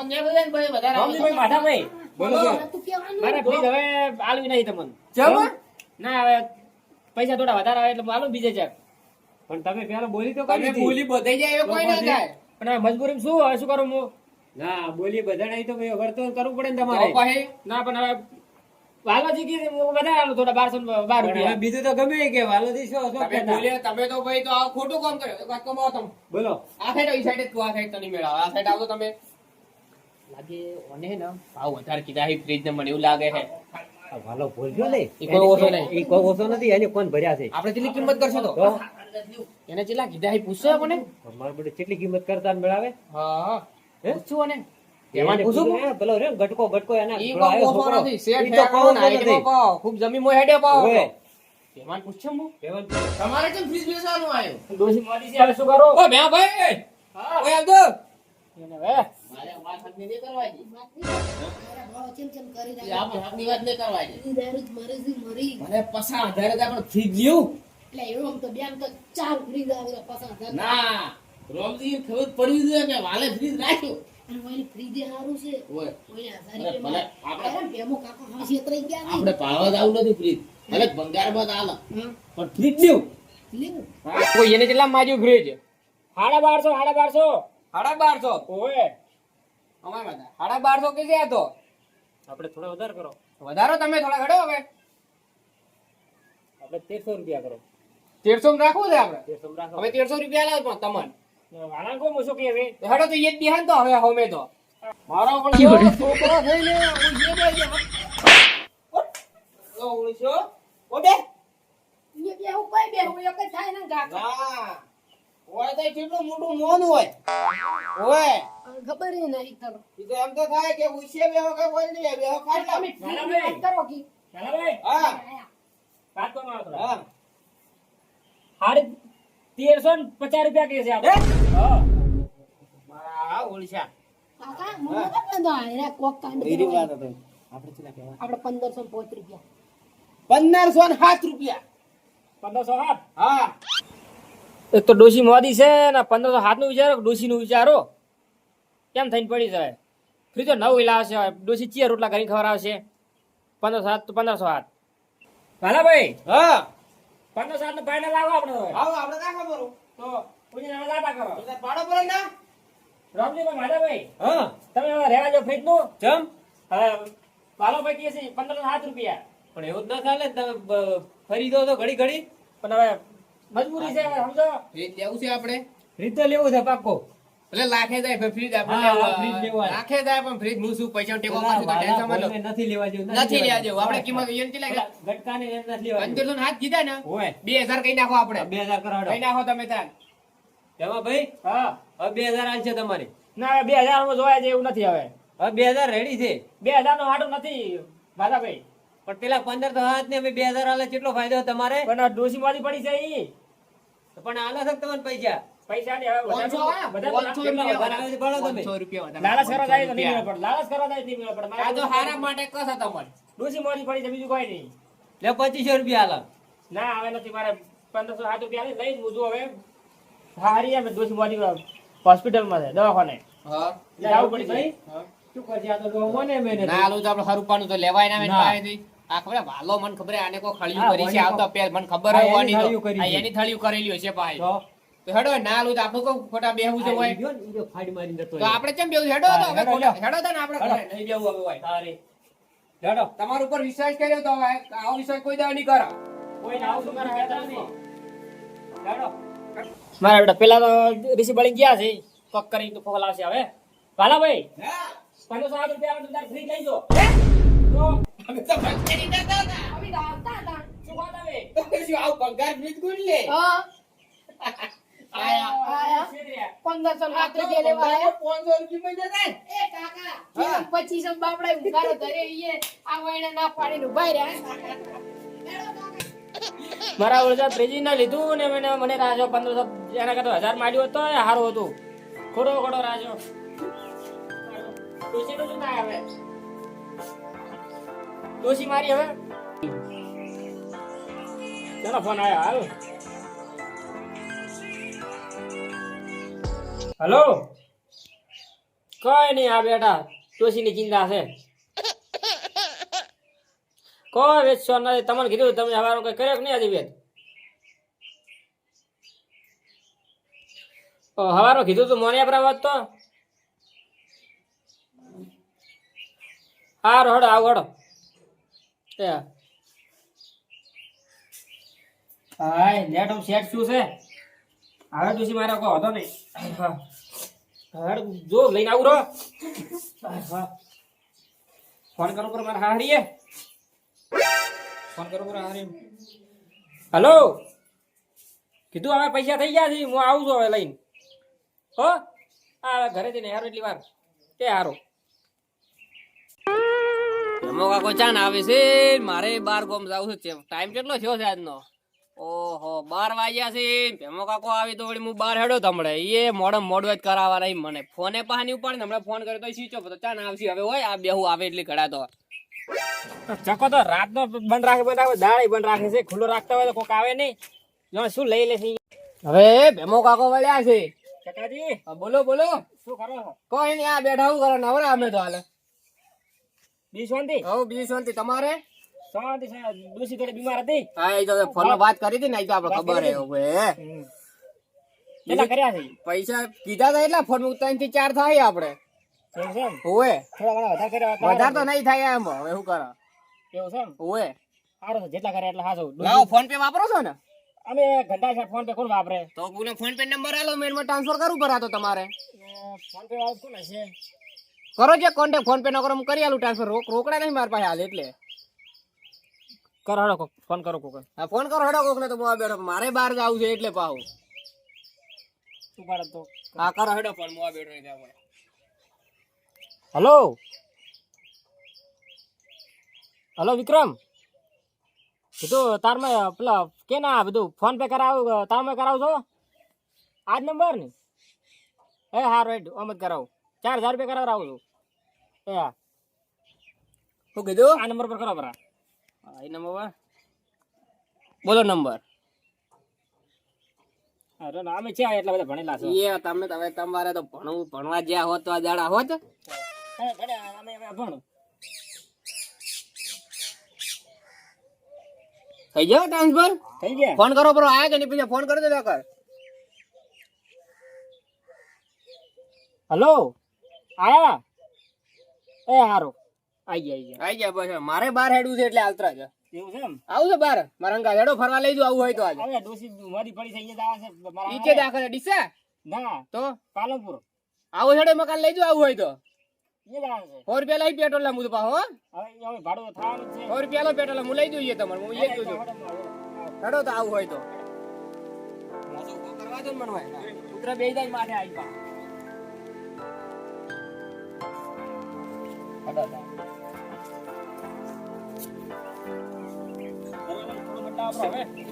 Phone ને બધે ભાઈ વધારે રામજીભાઈ માધાભાઈ બોલો બોલો. તું કહેવાનું મારે ફ્રીજ હવે આલવી નહીં તમને. ચમ? ના હવે પૈસા થોડા વધારે આવે એટલે હું બીજે ચેક પણ તમે પેલા બોલી તો તમે કરી હતી. બધાઈ જાય કોઈ ના થાય. પણ મજબૂરી શું હવે શું કરું હું? ના બોલી બધા તો ભાઈ વર્તન કરવું પડે ને તમારે. પછી? ના પણ હવે વાલોજી કી વધારે આલો થોડા બારસો બાર રૂપિયા. બીજું તો ગમે કે વાલોજી શું શું તમે? તમે તો ભાઈ તો આ ખોટું કામ કર્યો. એક તમે બોલો. આ સાઈડ ઈ સાઈડ તું આ સાઈડ તો નહીં મેળાવે. આ સાઈડ આવો તમે. લાગે ઓને ને? ભાવ વધારે કીધા હે ફ્રીજ ને મને એવું લાગે છે વાલો ભૂલજો ને. ઈ કોઈ ઓછો નહીં. ઈ કોઈ ઓછો નથી એને કોણ ભર્યા છે? આપણે કેટલી કિંમત કરશો તો? એને ચેલા કીધા હે પૂછશો કોને અમારે બધે કેટલી કિંમત કરતા મેળાવે? હા. હે? પૂછશું ને એમાં પૂછું? પેલો રે ગટકો ગટકો એના ઈ કોઈ ઓછો નથી શેઠ તો હાઈટમાં નથી. પાવો. ખૂબ જમીન મોય હેડે પાવો. ઓવે. એમાં હું? કહેવાનું. તમારે કેમ ફ્રીજ બેસવાનું આવ્યું ડોસી મોદી છે હવે શું કરો? ઓ ભ્યા ભાઈ હા. ઓય આવજો. એને હવે. મારે વાત હાથની નહીં કરવાની. વાત નહીં. મારા ભાવ ચેમ ચેમ કરી રહ્યા આપણે હાથની વાત નહીં કરવાની. ઈ દારૂ જ મરે મરી. મને પસા હજાર જ આપણે ફ્રીજ લ્યું એટલે એવું તો બે તો ચાર ફ્રીજ આવે તો પચાસ ના રોમજી ખબર પડી છે કે વાલે ફ્રીજ રાખ્યું. અને ઓલી ફ્રીજ એ હારું છે. ઓય. ઓલી હજાર અરે રૂપિયામાં. ભલે આપણે- અરે ભેમો કાકો હા છેતરાઈ ગયા નહીં. આપણે પાવા આવું નથી ફ્રીજ. ભલે ભંગારમાં તો હાલે પણ ફ્રીજ લેવું. કોઈ એને કેટલા માજ્યું ફ્રીજ? સાડા બારસો સાડા બારસો. સાડા બારસો. ઓએ અમાર બધા. સાડા બારસો કે છે આ તો. આપણે થોડા વધારે કરો. વધારો તમે થોડા ઘડો હવે. આપણે તેરસો રૂપિયા કરો. તેરસો રાખવું છે આપણે? તેરસો રાખો. હવે તેરસો રૂપિયા લાવો પણ તમને. વાળા કો મૂસો કે હવે? હડો તો એ બિહાન તો હવે હોમે તો. મારો પણ છોકરો થઈને હું જે જે ઓ ઉણસો ઓ બે ઈ બેહું કોઈ બેહું, એક જ થાય ને કાકો. ના. ઓય તો કેટલું મોટું મોન હોય. હોય. ખબર ય નહીં તને. ઈ તો એમ તો થાય કે ઉછે બે કે કોઈ નહીં બેહો તમે ખાટલા ફ્રીજની વાત કરો કે. ચાલો હા. વાત કરો મારો હા. સાડી તેરસો ને પચાસ રૂપિયા કે છે આપણે. હા? મારા ઓળશા કાકા, મને તો બંધો હારે કોક કાંડ એરી કરવા. વાત હતી આપણે ચલા કેવા આપણે પંદરસો ને પોચ રૂપિયા. પંદરસો ને સાત રૂપિયા. પંદરસો હાથ હા. એક તો ડોસી મોદી છે ને પંદરસો હાથનું વિચારો ડોસીનું વિચારો? કેમ થઈને પડી જાય? ફ્રી તો નવ લાવશે ડોસી ચિયા રોટલા કરીને ખવડાવશે પંદરસો હાથ તો પંદરસો હાથ ભાલા ભાઈ હા. પંદરસો હાથ નો ભાઈ લાવો આપણે. આવો આપણે ના ખબર તો પૂછીને હવે દાતા કરો. પાડો પડે ના? રામજીભાઈ માધાભાઈ હા. તમે રહેવા જો ફ્રીજનું જમ હવે ભાલોભાઈ કહે છે પંદરસો સાત રૂપિયા. પણ એવું જ ના ચાલે તમે ફરી દો તો ઘડી ઘડી. પણ હવે મજબૂરી છે સમજો? ફ્રીજ લેવું છે આપણે? ફ્રીજ તો લેવું છે પાક્કો. એટલે લાખે જાય ફ્રીજ આપણે લાખે જાય પણ ફ્રીજ હું શું? પૈસા ટેકો પેલા તો ટેન્શનમાં નથી લેવા જેવું નથી લેવા જેવું. આપણે કિંમત અહીંયા કેટલા ગટકાને એમ નથી લેવા. પંદરસો હાથ કીધા ને? ઓય બે હજાર કઈ નાખો આપણે. બે હજાર કરાવડો કઈ નાખો તમે ત્યાં તેમાં ભાઈ? હા. હવે બે હજાર હાલ છે તમારે. ના હવે બે હજારમાં જોયા જેવું નથી હવે. હવે બે હજાર રેડી છે. બે હજાર નો હાડો નથી માધાભાઈ પણ પેલા પંદર તો હાથ ને અમે બે હજાર આલે કેટલો ફાયદો તમારે. પણ આ ડોશી માંથી પડી છે ઈ. પણ આલે છે તમને પૈસા? ની હવે. લાલચ કરવા જાય તો નહીં લાલચ કરવા જાય નહીં મેળ આ તો હારા માટે તમારે. પડી છે બીજું કોઈ નહીં. લે પચીસો રૂપિયા હાલ ના હવે નથી મારે પંદરસો સાત રૂપિયા લઈ જ મૂકું હવે. હારી અમે ડોશી હોસ્પિટલ હોસ્પિટલમાં છે દવાખાને. હા. જવું પડી ભાઈ હા. શું કરશે આ તો ડોમો ને મેં ના આલું તો આપણે હરુપાનું તો લેવાય ના ના. પાસેથી. આ ખબર વાલો મને ખબર આને કોઈ ખળિયું કરી છે વાની પેલ મને ખબર હા, હે તો. આ એની થળિયું કરેલી હશે પાહે. તો તો હેડો ના આલું તો આપણે કોઈ ખોટા બેહવું છે હોય ઈ ગયો ને, ઈ જો ફાડી મારીને જતો તો આપણે કેમ બેહવું હેડો તો હવે હેડો, ખોટા- લ્યો. હેડો તો ને આપણે નહીં બેહવું હવે હોય. તારે. લેડો. તમારા ઉપર વિશ્વાસ કર્યો તો હવે આવો વિશ્વાસ કોઈ દાવ નહીં કરો કોઈ ના શું કરે. મારા બેટા પેલા તો ઋષિ બળી ગયા છે પગ કરીને તો ફોલ આવશે હવે ભાલાભાઈ પંદરસો સાત રૂપિયા તમે ફ્રી લઈ જો તો અમે તો ભટકેલી નતા ને. અમે આવતા હતા. શું વાત આવે તો પછી આવું પગાર લે? હા. પંદરસો રૂપિયા લેવા. પાંચસો રૂપિયામાં જતા એ કાકા, પેલા બાપડા ઉઘાડો ધરે આ વયને ના પાડીને ઊભા રહ્યા. મારા ઓળખા ત્રીજી ના લીધું ને મને મને રાજો પંદરસો એના કરતા હજાર માંડ્યું હતો એ સારું હતું ખોડો ખોડો રાજો ડોસી તો શું થાય ડોસી મારી હવે. ચાલો, ફોન આવ્યો હાલ. હલો? કઈ નહીં આ બેટા ડોશીની ચિંતા છે. કોઈ વેચશો નથી. તમને કીધું, તમે હવારો કઈ કર્યો કે નહીં આજે વેચ? હવારો કીધું તું મોને આપણા વાત તો? હારો હડ આવ હડ એ. હાય નેટ ઓફ સેટ શું છે? હવે તુસી મારે, કોઈ હતો નહીં. હાડ જો, લઈને આવું રહો. ફોન કરો પર મારે હારીએ. ફોન કરો પર હારી હલો? કીધું હવે પૈસા થઈ ગયા છે, હું આવું છું હવે લઈને. હો? આ ઘરેથી ને હારો એટલી વાર. કે હારો? એમો કાકો ચાન આવે છે મારે બાર ગોમ જવું છે. ટાઈમ કેટલો થયો છે આજનો? ઓહો બાર વાગ્યા છે. ભેમો કાકો આવી તો વળી હું બાર હેડો તમડે એ મોડમ મોડો જ કરાવવા નહીં મને. ફોને પાણી ઉપાડે ને હમણાં ફોન કર્યો તો સ્વિચ ઓફ હતો. ચાન આવશે હવે હોય આ બેહુ આવે એટલે ઘડા તો. ચકો તો રાતનો બંધ રાખે બંધ રાખે દાડે બંધ રાખે છે. ખુલ્લો રાખતા હોય તો કોક આવે નહીં. જો શું લઈ લે છે હવે ભેમો કાકો વળ્યા છે. ચકાજી. બોલો બોલો. શું કરો કોઈ નહીં આ બેઠા હું કરો? નવરા અમે તો હાલે. બી શાંતિ? શાંતિ. તમારે? શાંતિ છે. ડોશી બીમાર હતી. હા એ તો ફોન વાત કરી હતી ને તો આપણે ખબર હે હવે કેટલા કર્યા છે? પૈસા કીધા હતા એટલા ફોન ત્રણથી ચાર થાય આપણે એવું છે એમ? હોવે. થોડા ઘણા વધારે કર્યા વધારે તો નહીં થાય એમ હવે શું કરો? એવું છે હોવે. સારું છે જેટલા કર્યા એટલા હાચું લાવો ફોન પે વાપરો છો ને? અમે ઘંટા છે ફોન પે કોણ વાપરે? તો કોને ફોન પે નંબર આલો મેલમાં ટ્રાન્સફર પડે તમારે. ફોન પે વાળું કોણ હશે? કરો જે કોન્ટેક્ટ ફોન પે ન કરો હું કરી આલું ટ્રાન્સફર રોક રોકડા નહીં મારા પાસે હાલ એટલે. કરો હડો કોક ફોન કરો કોક હા ફોન કરો હડો કોક ને તો આ બેઠો. મારે બહાર જવું છે એટલે પાહુ. શું પાડે તો? હા કરો હડો ફોન આ બેઠો એટલે આપણે. હલો? હલો વિક્રમ? કીધું તારમાં પેલા કે ના બધું ફોન પે કરાવું તારમાં કરાવું છો? આજ નંબર ને? એ હા રાઈટ ઓમ જ કરાવું. ચાર હજાર રૂપિયા કરાવરાવું છું એ હા શું કીધું આ નંબર પર કરો બરા હા, એ નંબર પર. બોલો નંબર હા તો અમે છે એટલા બધા ભણેલા છો એ તમે તમે તમારે તો ભણવું ભણવા જ્યાં હોત તો આ દાડા હોત હા, ભણ્યા, અમે અમે ભણો થઈ જાવ ટ્રાન્સફર? થઈ ગયા. ફોન કરો બરો આયા કે નહીં પછી ફોન કરી દે કર. હલો? આયા એ હારો. આઈ ગયા આઈ ગયા. આઈ ગયા બસ મારે બાર હેડવું છે એટલે આવતરા છે. એવું છે એમ? આવું છે બાર? મારા અંકા હેડો ફરવા લઈ જો આવું હોય તો આજે. હવે ડોસી મારી પડી થઈ ગયા છે. મારા નીચે દાખલ ડીસા? ના. તો? પાલનપુર. આવું હેડો મકાન લઈ જો આવું હોય તો. ફોર રૂપિયા લઈ પેટ્રોલ ના મુદ પાહો હવે હવે ભાડું તો થવાનું છે. સો રૂપિયા લો પેટ્રોલ હું લઈ જોઈએ તમારે હું એ જ જોઉં હેડો તો આવું હોય તો. કરવા દો મને. ભાઈ. કૂતરા જાય માથે આવી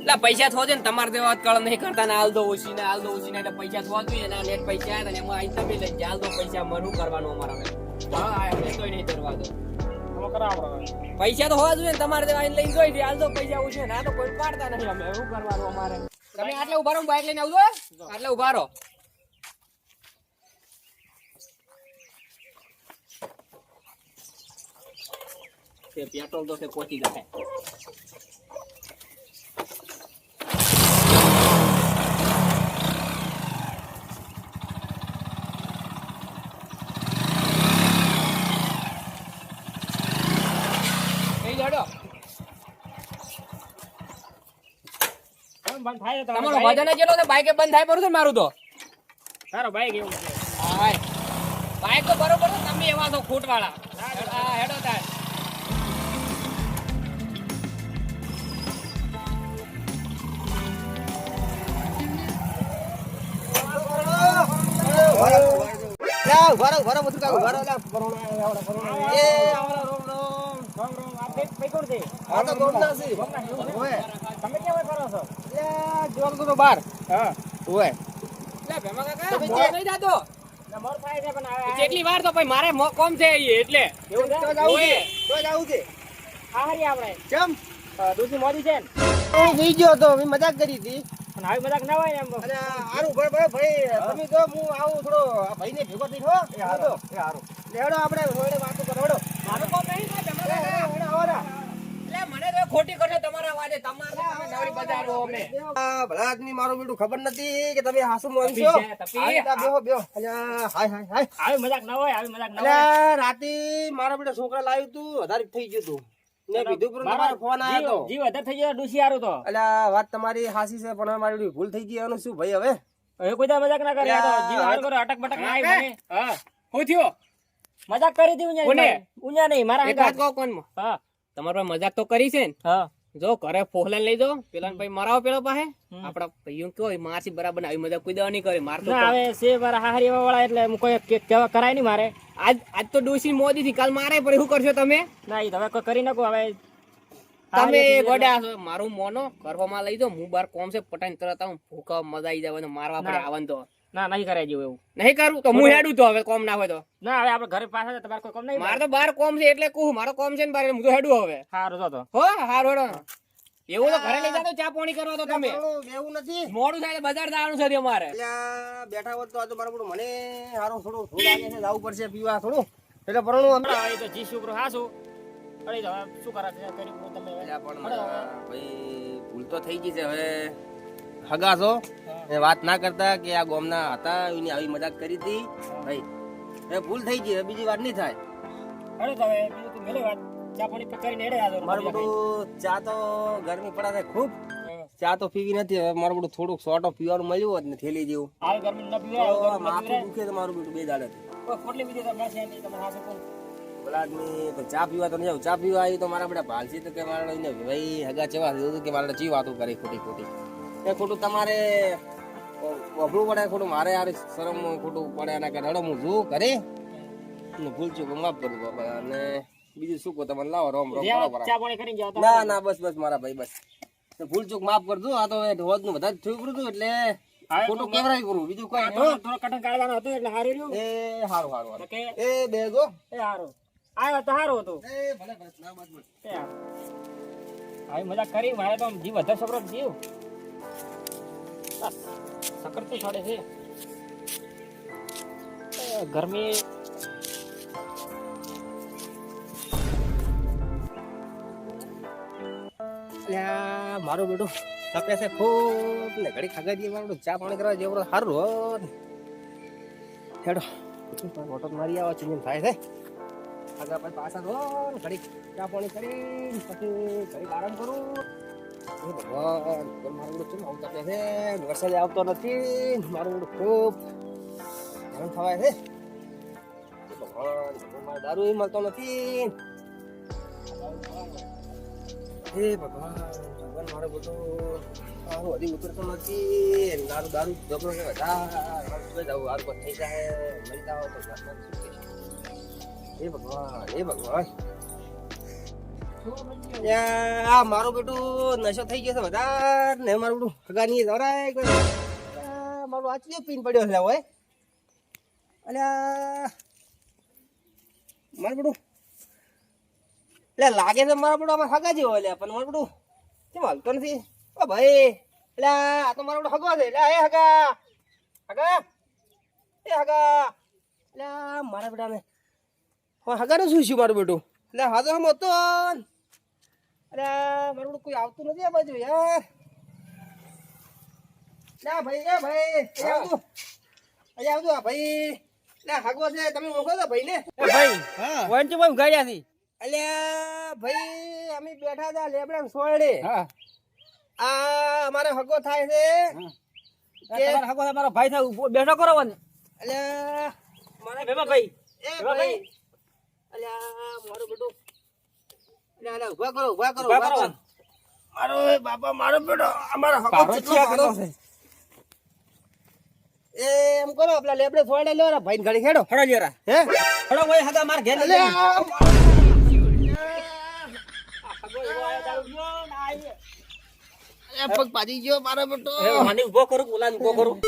એટલે પૈસા દે ને તમારે દેવા વાત કળ નહીં કરતા ને આલદો ઓછી ને આલદો ઓછી ને એટલે પૈસા જોઈએ ને આ પૈસા આવ્યા ને એમાં આઈ તમે લઈ હાલ દો પૈસા મરું કરવાનું અમારા. હા એટલે તોય નહીં કરવા દો. પૈસા તો હોવા જોઈએ ને તમારે દેવા આઈને લઈને જોઈ દે. આલદો પૈસા ઓછું ને આ તો કોઈ પાડતા નથી અમે એવું કરવાનું અમારે. તમે આટલે ઊભા રહો બાઇક લઈને આવજો આટલે ઊભા રહો. તે પેટ્રોલ તો તે પહોંચી છે તમારો તમારો વજન જ એટલો છે બાઈકે બંધ થાય પડું મારું તો. તારો બાઈક એવું છે. હાય બાઈક તો બરોબર છે તમે એવા છો. ખૂટ વાળા હા હેડો તાર તમે કેવા કરો છો? બાર. હા. ઓય. લે ભેમા કાકા તમે જે નહીં જાતો. મોર થાય છે પણ હવે જેટલી વાર તો ભાઈ મારે કોમ છે એટલે. એવું છે. આ હારી આપણે. કેમ? દૂધી મોદી છે ને. હું ગયો તો મેં મજાક કરી હતી. આવી મજાક ના હોય એમ. અરે હારું ભાઈ ભાઈ ભાઈ. તમે તો હું આવું થોડો આ ભાઈને ભેગો થઈ હો. એ હારો એ હારો. લેડો આપણે હોડે વાતો કરો મારો મારું કોમ નહીં ને તમે હોડે આવરા એટલે મને તો ખોટી કરશો તમારા વાડે તમારે તમે નવરી બજારો અમે આ ભલા આદમી મારું બેટું ખબર નથી કે તમે હાસુ મોન આ બેહો બેહો. અલ્યા હાય હાય હાય. આવી મજાક ના હોય આવી મજાક ના હોય. રાતે મારા બેટા છોકરા લાવ્યું તું વધારે થઈ ગયું તું. ને કીધું પણ તમારો ફોન આવ્યો તો. જીવ વધારે થઈ ગયો ડોશી હારું તો. અલ્યા વાત તમારી હાસી છે પણ મારી ભૂલ થઈ ગઈ એનું શું ભાઈ હવે? હવે કોઈ મજાક ના કરે આ તો અલ્યા, જીવ હારું કરો અટક બટક ના આવી મને. હા. શું થયો? મજાક કરી હતી ઉન્યા? ઉન્યા નહીં મારા એક વાત કહો કોણ હા. તમારે મજાક તો કરી છે ને? હા. જો ઘરે ફોહલા લઈ જો પેલા ભાઈ મરાવો પેલો પાસે. આપડા ભાઈઓ કેવો મારસી બરાબર આવી મજા કોઈ દવા નહીં કરે માર તો હવે છે મારા હારી એવા વાળા એટલે હું કોઈ કેવા કરાય નહીં મારે. આજ આજ તો ડોસી મોદી થી કાલ મારે પણ શું કરશો તમે? ના ઈ તો હવે કોઈ કરી નાખો હવે તમે ગોડ્યા છો મારું મોનો ઘરમાં લઈ જો હું બાર કોમ છે પટાઈને તરત આવું ભૂખા મજા આવી જાય મારવા પડે આવન તો. ના નહીં કરાય જેવું એવું. નહીં કરું? તો હું હેડું તો હવે કોમ ના હોય તો. ના હવે આપણે ઘરે પાસે તમારે કોઈ કોમ નહીં મારે તો બાર કોમ છે એટલે કહું મારો કોમ છે ને બાર હું તો હેડું હવે. સારું તો. હો હાર હેડો. એવું તો ઘરે લઈ જાતો ચા પાણી કરવા તો તમે. એવું નથી. મોડું થાય બજાર જવાનું છે અમારે. બેઠા હોત તો આ તો મારું બેટું મને હારું થોડું થોડું લાગે છે જવું પડશે પીવા થોડું. એટલે પરણું અમે હવે તો જી છોકરો હાસું. અરે તો શું કરે છે કરી તમે. પણ ભાઈ ભૂલ તો થઈ ગઈ છે હવે. હગા છો એ વાત ના કરતા કે આ ગોમના હતા એની આવી મજાક કરી હતી. ભાઈ એ ભૂલ થઈ ગઈ બીજી વાર નહીં થાય. અરે તમે બીજું તો મેલે વાત. ચા પાણી પર કરીને હેડે મારું બધું ચા તો ગરમી પડે છે ખૂબ. ચા તો પીવી નથી હવે મારું બધું થોડુંક ઓફ પીવાનું મળ્યું હોત ને થેલી જેવું. આવી ગરમી ન પીવાય માથું દુખે તો મારું બધું બે દાડે. કોઈ ખોટલી બીજી તો બેસે નહીં તમારે હાથે કોણ તો ચા પીવા તો નહીં ચા પીવા આવી તો મારા બધા ભાલસી તો કે મારા ભાઈ હગા ચેવા કે મારા ચી વાતો કરી ખોટી ખોટી. એ ખોટું તમારે વફડવું પડે ખોટું મારે યાર શરમ ખોટું પડે એના કે રડો હું જોઉં કરે ને ભૂલ ચૂક માફ કરું બાબા અને બીજું શું કહો તમને લાવો રોમ રોમ કરો ના ના બસ બસ મારા ભાઈ બસ. ભૂલ ચૂક માફ કરજો આ તો રોજનું બધા થયું પડ્યું હતું એટલે ખોટું કેવરાય કરું બીજું કઈ થોડો કટન કાઢવાનો હતો એટલે હારી રહ્યું. એ હારું હારું એ બે ગો. એ હારું. આવ્યો તો હારું હતું. એ ભલે ભલે ના બસ બસ. આવી મજા કરી મારે તો જીવ વધારે છોકરો જીવ. તો છોડે છે. એ ગરમી. અલ્યા, મારું તપે છે ખૂબ ને ઘડી ખાગા દઈએ મારું ચા પાણી કરવા જેવું સારું હોત હેડો ફોટો મારી આવો ચીન થાય છે. આગા પછી પાછા ધો ઘડી ચા પાણી કરી પછી ઘડી આરામ કરું. હે ભગવાન પણ મારું બેટું ચેમ આવું તપે છે વરસાદ આવતો નથી મારું બેટું ખૂબ ગરમ થવાય છે હે ભગવાન ભગવાન, મારે દારૂ મળતો નથી હે ભગવાન ભગવાન મારો બેટો મારું હજી ઉતરતો નથી દારૂ દારૂ ઝઘડો છે વધારે જવું હારું કોઈ થઈ જાય મરી જાવ તો ઘરમાં શું કહેશું? હે ભગવાન હે ભગવાન યા, આ મારું બેટું નશો થઈ ગયો છે વધારે ને મારું બેટું હગાની દોરાય મારું આચરીઓ પીન પડ્યો છે હોય અલ્યા મારું બેટું. એટલે લાગે છે મારા બેટું આમાં હગા જેવો એટલે પણ મારું બેટું કેમ હાલતો નથી? ઓ ભાઈ એટલે આ તો મારો બધો હગો છે એટલે એ હગા હગા, એ હગા. એટલે મારા બેટાને. હા હગાનું શું છું મારું બેટું? એટલે હાજો હમ હતો અરે મારું કોઈ આવતું નથી આ બાજુ યાર. ના ભાઈ એ ભાઈ એ આવતું અહીંયા આવજો આ ભાઈ. ના હગો છે તમે ઓળખો છો ભાઈ ને એ ભાઈ હા. વંચ ભાઈ ગાડ્યા થી અલ્યા ભાઈ અમે બેઠા હતા લેબડા સોળે હા. આ અમારે હગો થાય છે. કે તમારા હગો તમારો ભાઈ થાય બેઠો કરો ને અલ્યા મારે ભેમા ભાઈ. એ ભાઈ. અલ્યા મારું બેટું અલ્યા ઊભા કરો ઊભા કરો ઊભા કરો. કરો મારો બાપા મારો બેટો અમારો પારો કેટલો પારો છે. એ એમ કરો આપલા લેબડે સોળે લ્યો ને ભાઈ ઘડી ખેડો હળો લેરા હે હળો ભાઈ હગા માર ઘેર લઈ પગ પાજી ગયો મારો બેટો મને ઊભો કરું બોલાને ઊભો કરું